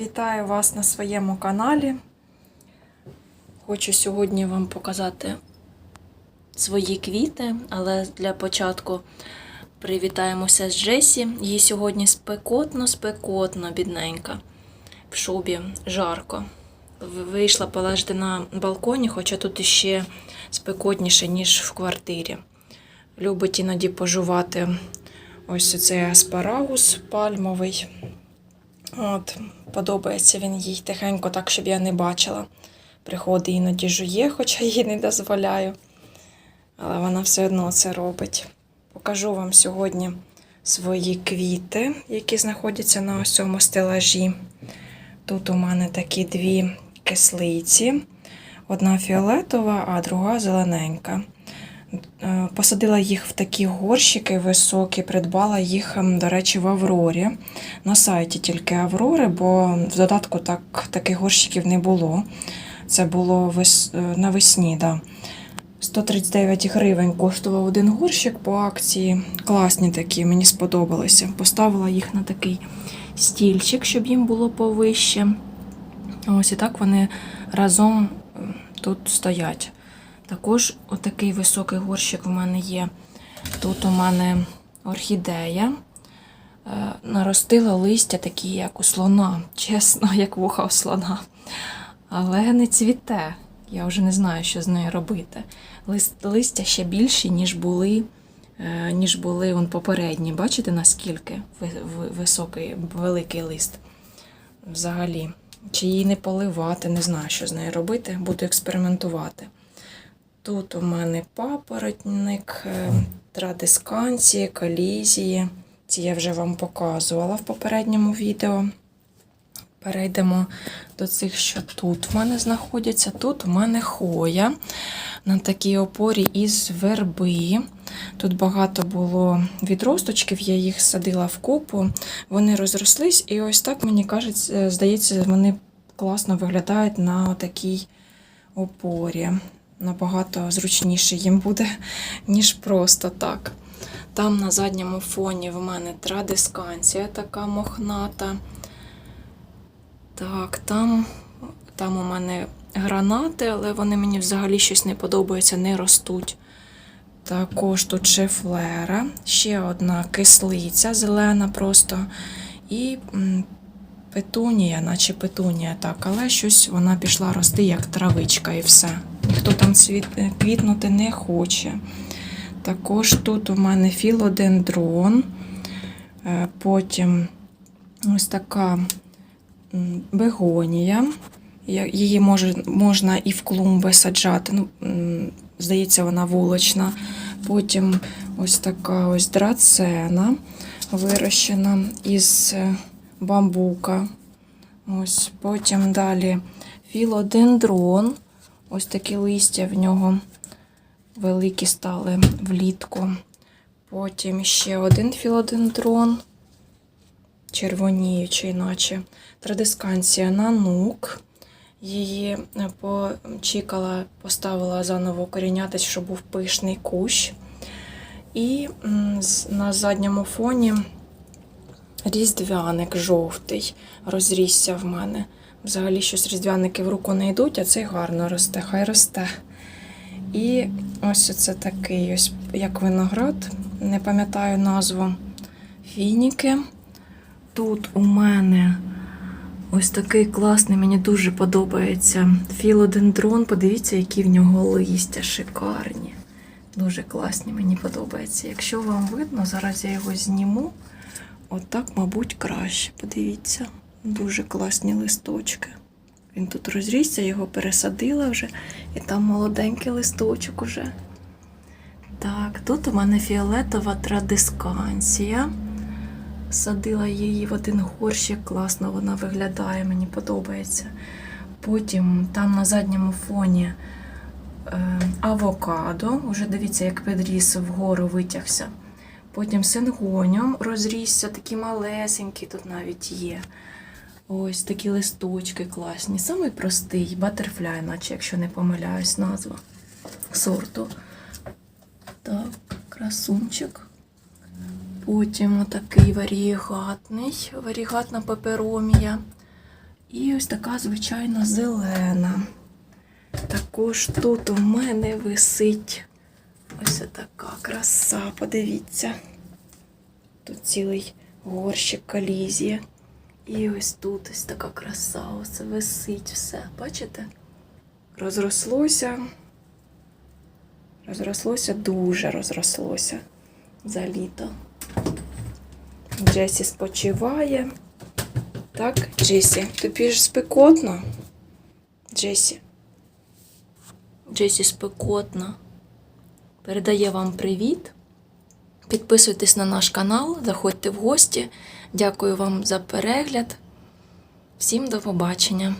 Вітаю вас на своєму каналі. Хочу сьогодні вам показати свої квіти, але для початку привітаємося з Джесі. Їй сьогодні спекотно, спекотно, бідненька. В шубі жарко. Вийшла полежати на балконі, хоча тут іще спекотніше, ніж в квартирі. Любить іноді пожувати ось цей аспарагус пальмовий. От, подобається він їй тихенько, так, щоб я не бачила. Приходить іноді жує, хоча їй не дозволяю. Але вона все одно це робить. Покажу вам сьогодні свої квіти, які знаходяться на ось цьому стелажі. Тут у мене такі дві кислиці. Одна фіолетова, а друга зелененька. Е, Посадила їх в такі горщики високі, придбала їх, ем, до речі, в Аврорі. На сайті тільки Аврори, бо в додатку так, таких горщиків не було. Це було вес, е, навесні. Да. 139 гривень коштував один горщик по акції. Класні такі, мені сподобалися. Поставила їх на такий стільчик, щоб їм було повище. Ось і так вони разом е, тут стоять. Також отакий високий горщик в мене є. Тут у мене орхідея. Е, Наростила листя такі, як у слона, чесно, як вуха у слона. Але не цвіте. Я вже не знаю, що з нею робити. Листя ще більші, ніж були, е, ніж були он попередні. Бачите, наскільки ви- ви- високий, великий лист? Взагалі. Чи її не поливати, не знаю, що з нею робити. Буду експериментувати. Тут у мене папоротник, е, традисканції, колізії. Ці я вже вам показувала в попередньому відео. Перейдемо до цих, що тут в мене знаходяться. Тут у мене хоя на такій опорі із верби. Тут багато було відросточків, я їх садила в купу. Вони розрослись, і ось так, мені кажеться, здається, вони класно виглядають на такій опорі. Набагато зручніше їм буде, ніж просто так. Там на задньому фоні в мене традисканція така мохната. Так, там, там у мене гранати, але вони мені взагалі щось не подобаються, не ростуть. Також тут шефлера, ще одна кислиця зелена просто. І петунія, наче петунія, так, але щось вона пішла рости як травичка і все. Ніхто там цвіт, е, квітнути не хоче. Також тут у мене філодендрон, е, потім ось така бегонія. Її можна і в клумби саджати. Ну, здається, вона вулична. Потім ось така ось драцена вирощена із е, бамбука. Ось, потім далі філодендрон. Ось такі листя в нього великі стали влітку. Потім ще один філодендрон, червоніючий, наче традисканція нанук. Її е, почікала, поставила заново корінятись, щоб був пишний кущ. І на задньому фоні різдвяник жовтий розрісся в мене. Взагалі щось різдвяники в руку не йдуть, а цей гарно росте, хай росте. І ось це такий, ось як виноград, не пам'ятаю назву фініки. Тут у мене ось такий класний, мені дуже подобається філодендрон. Подивіться, які в нього листя шикарні. Дуже класні, мені подобається. Якщо вам видно, зараз я його зніму. Отак, мабуть, краще. Подивіться, дуже класні листочки. Він тут розрісся, його пересадила вже, і там молоденький листочок уже. Так, тут у мене фіолетова традисканція. Садила її в один горщик, класно вона виглядає, мені подобається. Потім там на задньому фоні е, авокадо. Уже дивіться, як підріс вгору витягся. Потім сингоніум розрісся, такі малесенькі тут навіть є. Ось такі листочки класні. Самий простий батерфляй, наче якщо не помиляюсь, назва сорту. Так, красунчик. Потім отакий варігатний, варігатна пеперомія. І ось така звичайно зелена. Також тут у мене висить ось така краса, подивіться. Тут цілий горщик колізія. І ось тут ось така краса, ось висить все. Бачите? Розрослося. Розрослося, дуже розрослося за літо. Джесі спочиває. Так, Джесі, тобі ж спекотно. Джесі. Джесі спекотно. Передає вам привіт. Підписуйтесь на наш канал, заходьте в гості. Дякую вам за перегляд. Всім до побачення!